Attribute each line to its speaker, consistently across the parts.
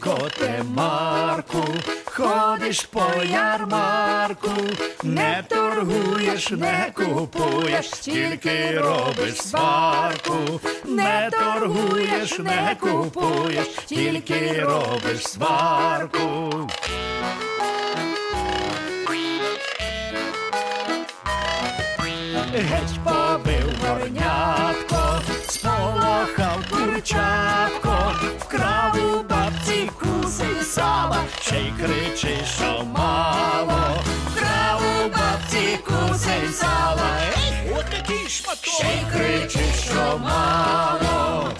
Speaker 1: коте Марку, ходиш по ярмарку, не торгуєш, не купуєш, тільки робиш сварку, не торгуєш, не купуєш, тільки робиш сварку. Геть побив горнятко, ще й кричи, що мало, вкрав у бабці куси сала, ех,
Speaker 2: От шматок.
Speaker 1: ще й кричи, що мало.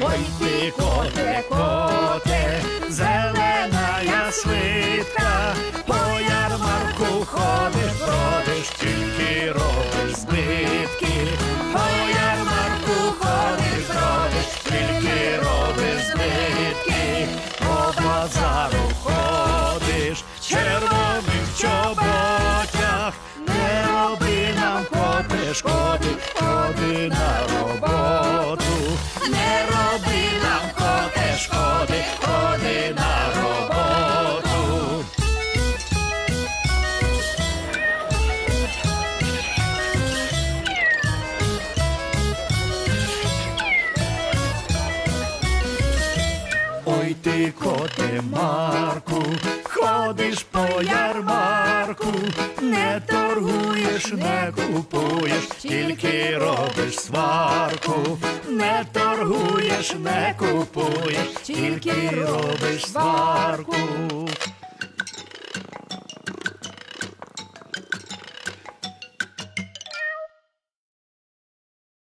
Speaker 1: Ой ти коте, коте, зелена я свитка, по ярмарку ходиш, бродиш, тільки Ой ти коте Марку, ходиш по ярмарку, не торгуєш, не купуєш, тільки робиш сварку, не торгуєш, не купуєш, тільки робиш сварку.